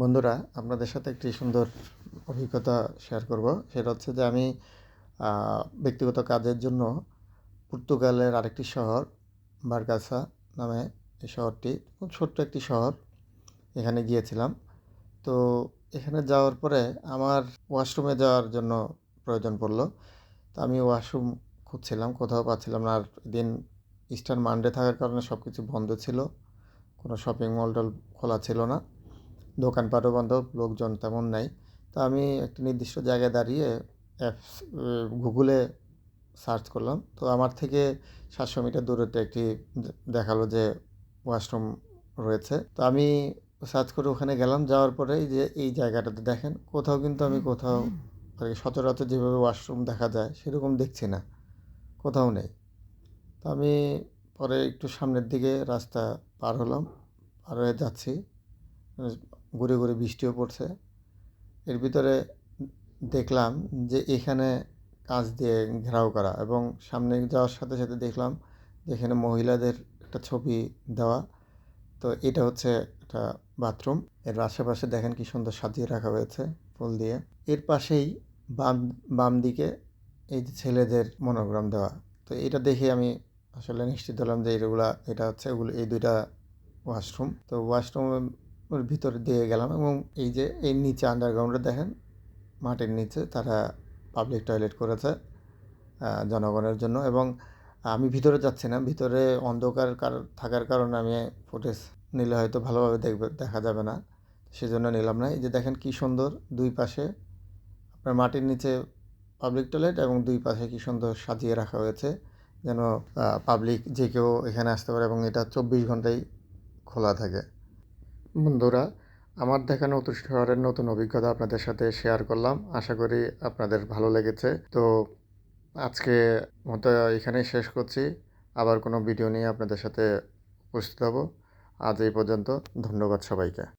বন্ধুরা, আপনাদের সাথে একটি সুন্দর অভিজ্ঞতা শেয়ার করব। সেটা হচ্ছে যে আমি ব্যক্তিগত কাজের জন্য পর্তুগালের আরেকটি শহর বারগাসা নামে এই শহরটি, খুব ছোট্ট একটি শহর, এখানে গিয়েছিলাম। তো এখানে যাওয়ার পরে আমার ওয়াশরুমে যাওয়ার জন্য প্রয়োজন পড়ল। তো আমি ওয়াশরুম খুঁজছিলাম, কোথাও পাচ্ছিলাম না। আর দিন ইস্টার মানডে থাকার কারণে সব কিছু বন্ধ ছিল, কোনো শপিং মল টল খোলা ছিল না। দোকানপাটও বন্ধ, লোকজন তেমন নাই। তো আমি একটি নির্দিষ্ট জায়গায় দাঁড়িয়ে অ্যাপস গুগলে সার্চ করলাম। তো আমার থেকে সাতশো মিটার দূরত্বে একটি দেখাল যে ওয়াশরুম রয়েছে। তো আমি সার্চ করে ওখানে গেলাম। যাওয়ার পরে এই যে এই জায়গাটাতে দেখেন, কোথাও কিন্তু আমি কোথাও আর কি সচরাচর যেভাবে ওয়াশরুম দেখা যায় সেরকম দেখছি না। কোথাও নেই। তো আমি পরে একটু সামনের দিকে রাস্তা পার হলাম। পার হয়ে যাচ্ছি। ঘুরে ঘুরে বৃষ্টিও পড়ছে। এর ভিতরে দেখলাম যে এখানে কাঁচ দিয়ে ঘেরাও করা এবং সামনে যাওয়ার সাথে সাথে দেখলাম যে এখানে মহিলাদের একটা ছবি দেওয়া। তো এটা হচ্ছে একটা বাথরুম। এর আশেপাশে দেখেন কি সুন্দর সাজিয়ে রাখা হয়েছে ফুল দিয়ে। এর পাশেই বাম বাম দিকে এই যে ছেলেদের মনোগ্রাম দেওয়া। তো এটা দেখে আমি আসলে নিশ্চিত হলাম যে এগুলা, এটা হচ্ছে ওগুলো এই দুইটা ওয়াশরুম। তো ওয়াশরুমের ভিতর দিয়ে গেলাম এবং এই যে এই নিচে আন্ডারগ্রাউন্ডে দেখেন, মাটির নিচে তারা পাবলিক টয়লেট করেছে জনগণের জন্য এবং আমি ভিতরে যাচ্ছি না, ভিতরে অন্ধকার কার- থাকার কারণে আমি ফুটেজ নিলে হয়তো ভালোভাবে দেখবে, দেখা যাবে না, সেজন্য নিলাম না। এই যে দেখেন কি সুন্দর, দুই পাশে আপনার মাটির নিচে পাবলিক টয়লেট এবং দুই পাশে কি সুন্দর সাজিয়ে রাখা হয়েছে, যেন পাবলিক যে কেউ এখানে আসতে পারে এবং এটা চব্বিশ ঘন্টাই খোলা থাকে। বন্ধুরা, আমার দেখানো নতুন শহরের নতুন অভিজ্ঞতা আপনাদের সাথে শেয়ার করলাম। আশা করি আপনাদের ভালো লেগেছে। তো আজকে মতো এখানেই শেষ করছি। আবার কোনো ভিডিও নিয়ে আপনাদের সাথে উপস্থিত হব। আজ এই পর্যন্ত, ধন্যবাদ সবাইকে।